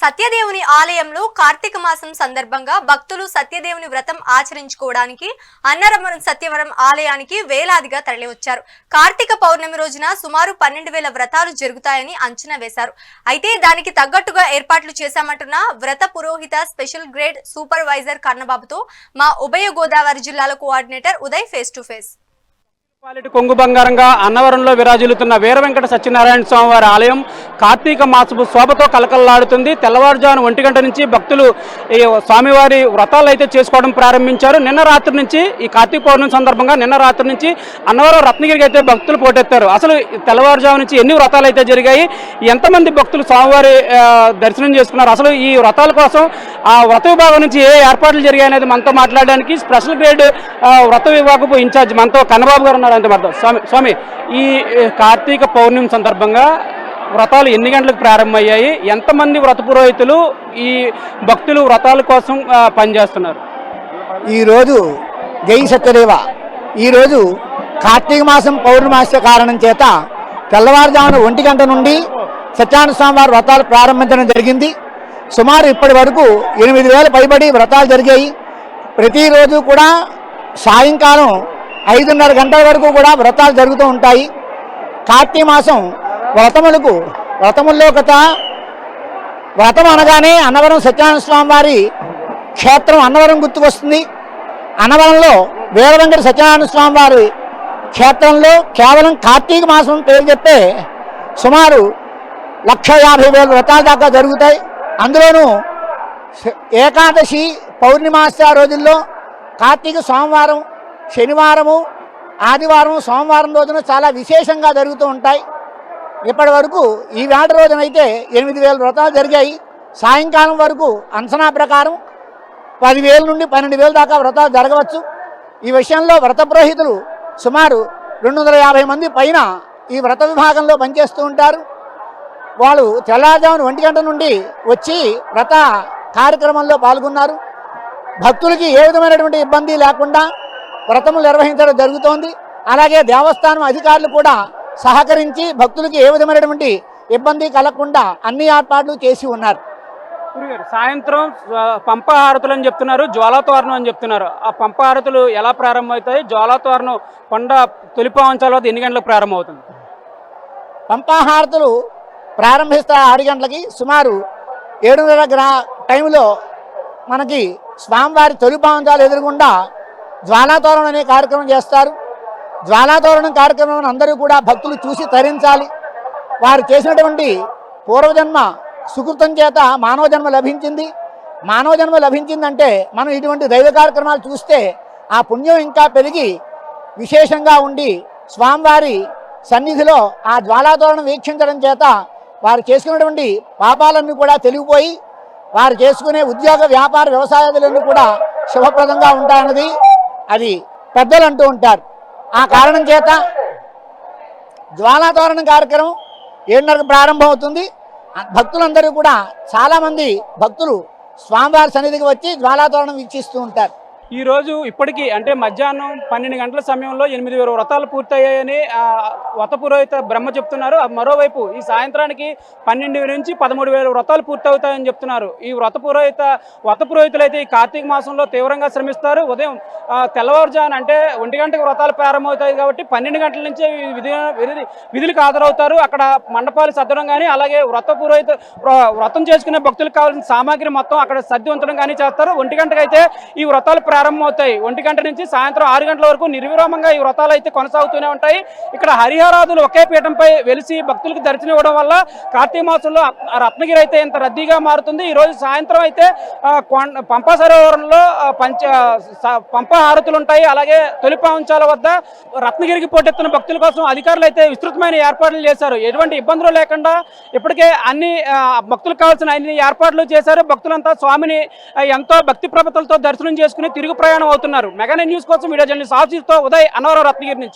సత్యదేవుని ఆలయంలో కార్తీక మాసం సందర్భంగా భక్తులు సత్యదేవుని వ్రతం ఆచరించుకోవడానికి అన్నవరం సత్యవరం ఆలయానికి వేలాదిగా తరలివచ్చారు. కార్తీక పౌర్ణమి రోజున సుమారు పన్నెండు వేల వ్రతాలు జరుగుతాయని అంచనా వేశారు. అయితే దానికి తగ్గట్టుగా ఏర్పాట్లు చేశామంటున్న వ్రత పురోహిత స్పెషల్ గ్రేడ్ సూపర్వైజర్ కన్నబాబుతో మా ఉభయ గోదావరి జిల్లాల coordinator Uday face to face. Municipality కొంగు బంగారంగా అన్నవరంలో విరాజిల్లుతున్న వీర వెంకట సత్యనారాయణ స్వామివారి ఆలయం కార్తీక మాసపు శోభతో కలకలలాడుతుంది. తెల్లవారుజామున ఒంటి గంట నుంచి భక్తులు ఈ స్వామివారి వ్రతాలు అయితే చేసుకోవడం ప్రారంభించారు. నిన్న రాత్రి నుంచి ఈ కార్తీక పౌర్ణమి సందర్భంగా నిన్న రాత్రి నుంచి అన్నవరం రత్నగిరికి అయితే భక్తులు పోటెత్తారు. అసలు తెల్లవారుజాము నుంచి ఎన్ని వ్రతాలు అయితే జరిగాయి? ఎంతమంది భక్తులు స్వామివారి దర్శనం చేసుకున్నారు? అసలు ఈ వ్రతాల కోసం ఆ వ్రత విభాగం నుంచి ఏ ఏర్పాట్లు జరిగాయి అనేది మనతో మాట్లాడడానికి స్పెషల్ గ్రేడ్ వ్రత విభాగపు ఇన్ఛార్జ్ మనతో కన్నబాబు గారు ఉన్నారు. అంటే అర్థం స్వామి స్వామి ఈ కార్తీక పౌర్ణమి సందర్భంగా వ్రతాలు ఎన్ని గంటలకు ప్రారంభమయ్యాయి? ఎంతమంది వ్రత పురోహితులు ఈ భక్తులు వ్రతాల కోసం పనిచేస్తున్నారు? ఈరోజు జై సత్యదేవ. ఈరోజు కార్తీక మాసం పౌర్ణమాస్య కారణం చేత తెల్లవారుజామున ఒంటి గంట నుండి సత్యాన స్వామి వారి వ్రతాలు ప్రారంభించడం జరిగింది. సుమారు ఇప్పటి వరకు ఎనిమిది వేల పైబడి వ్రతాలు జరిగాయి. ప్రతిరోజు కూడా సాయంకాలం ఐదున్నర గంటల వరకు కూడా వ్రతాలు జరుగుతూ ఉంటాయి. కార్తీక మాసం వ్రతములకు వ్రతముల్లో కథ వ్రతం అనగానే అన్నవరం సత్యనారాయణ స్వామి వారి క్షేత్రం అన్నవరం గుర్తుకొస్తుంది. అన్నవరంలో వీరవెంకట సత్యనారాయణ స్వామి వారి క్షేత్రంలో కేవలం కార్తీక మాసం పేరు చెప్తే సుమారు లక్ష యాభై వేల వ్రతాల దాకా జరుగుతాయి. అందులోనూ ఏకాదశి పౌర్ణిమాస్య రోజుల్లో కార్తీక సోమవారం శనివారము ఆదివారం సోమవారం రోజున చాలా విశేషంగా జరుగుతూ ఉంటాయి. ఇప్పటి వరకు ఈ వేట రోజునైతే ఎనిమిది వేల వ్రతాలు జరిగాయి. సాయంకాలం వరకు అంచనా ప్రకారం పదివేల నుండి పన్నెండు వేల దాకా వ్రతాలు జరగవచ్చు. ఈ విషయంలో వ్రత పురోహితులు సుమారు రెండు వందల యాభై మంది పైన ఈ వ్రత విభాగంలో పనిచేస్తూ ఉంటారు. వాళ్ళు తెల్లారుజామున ఒంటి గంట నుండి వచ్చి వ్రత కార్యక్రమంలో పాల్గొన్నారు. భక్తులకి ఏ విధమైనటువంటి ఇబ్బంది లేకుండా వ్రతములు నిర్వహించడం జరుగుతోంది. అలాగే దేవస్థానం అధికారులు కూడా సహకరించి భక్తులకి ఏ విధమైనటువంటి ఇబ్బంది కలగకుండా అన్ని ఏర్పాట్లు చేసి ఉన్నారు. సాయంత్రం ఆ, పంప హారతులు అని చెప్తున్నారు జ్వాలాతోరణం అని చెప్తున్నారు. ఆ పంప హారతులు ఎలా ప్రారంభమవుతాయి? జ్వాలాతోరణం కొండ తొలిపావంచాల వద్ద ఎన్ని గంటలకు ప్రారంభమవుతుంది? పంపాహారతులు ప్రారంభిస్తే ఆరు గంటలకి సుమారు ఏడున్నర గ్రా టైంలో మనకి స్వామివారి తొలి పావంచాలు ఎదురుగుండా జ్వాలాతోరణం అనే కార్యక్రమం చేస్తారు. జ్వాలాతోరణం కార్యక్రమం అందరూ కూడా భక్తులు చూసి తరించాలి. వారు చేసినటువంటి పూర్వజన్మ సుకృతం చేత మానవ జన్మ లభించింది. మానవ జన్మ లభించిందంటే మనం ఇటువంటి దైవ కార్యక్రమాలు చూస్తే ఆ పుణ్యం ఇంకా పెరిగి విశేషంగా ఉండి స్వామివారి సన్నిధిలో ఆ జ్వాలాతోరణం వీక్షించడం చేత వారు చేసుకున్నటువంటి పాపాలన్నీ కూడా తెలిగిపోయి వారు చేసుకునే ఉద్యోగ వ్యాపార వ్యవసాయాదులన్నీ కూడా శుభప్రదంగా ఉంటాయన్నది అది పెద్దలు అంటూ ఉంటారు. ఆ కారణం చేత జ్వాలాతోరణ కార్యక్రమం ఏడున్నరకు ప్రారంభం అవుతుంది భక్తులందరూ కూడా చాలామంది భక్తులు స్వామివారి సన్నిధికి వచ్చి జ్వాలాతోరణం వీక్షిస్తూ ఉంటారు. ఈ రోజు ఇప్పటికీ అంటే మధ్యాహ్నం పన్నెండు గంటల సమయంలో ఎనిమిది వేల వ్రతాలు పూర్తయ్యాయని వ్రత పురోహిత బ్రహ్మ చెప్తున్నారు. మరోవైపు ఈ సాయంత్రానికి పన్నెండు నుంచి పదమూడు వేల వ్రతాలు పూర్తవుతాయని చెప్తున్నారు. ఈ వ్రత పురోహిత వ్రత పురోహితులు అయితే ఈ కార్తీక మాసంలో తీవ్రంగా శ్రమిస్తారు. ఉదయం తెల్లవారుజాను అంటే ఒంటి గంటకు వ్రతాలు ప్రారంభమవుతాయి కాబట్టి పన్నెండు గంటల నుంచే విధి విధులకు హాజరవుతారు. అక్కడ మండపాలు సర్దడం కానీ అలాగే వ్రత పురోహిత వ్ర- వ్రతం చేసుకునే భక్తులకు కావాల్సిన సామాగ్రి మొత్తం అక్కడ సర్ది ఉంచడం కానీ చేస్తారు. ఒంటి గంటకైతే ఈ వ్రతాలు ప్రారంభమవుతాయి. ఒంటి గంట నుంచి సాయంత్రం ఆరు గంటల వరకు నిర్విరామంగా ఈ వ్రతాలు అయితే కొనసాగుతూనే ఉంటాయి. ఇక్కడ హరిహరాదులు ఒకే పీఠంపై వెలిసి భక్తులకు దర్శనం ఇవ్వడం వల్ల కార్తీక మాసంలో రత్నగిరి అయితే ఇంత రద్దీగా మారుతుంది. ఈ రోజు సాయంత్రం అయితే కొండ- పంపా సరోవరంలో పంచ పంప హారతులు ఉంటాయి. అలాగే తొలి పాంచాల వద్ద రత్నగిరికి పోటెత్తిన భక్తుల కోసం అధికారులు అయితే విస్తృతమైన ఏర్పాట్లు చేశారు. ఎటువంటి ఇబ్బందులు లేకుండా ఇప్పటికే అన్ని భక్తులకు కావాల్సిన అన్ని ఏర్పాట్లు చేశారు. భక్తులంతా స్వామిని ఎంతో భక్తి ప్రపతులతో దర్శనం చేసుకుని తిరిగి ప్రయాణం అవుతున్నారు. మెగానే న్యూస్ కోసం వీడియో జర్నలిస్ట్ ఆఫీస్తో ఉదయ్ అనవరం రత్నగిరి నుంచి.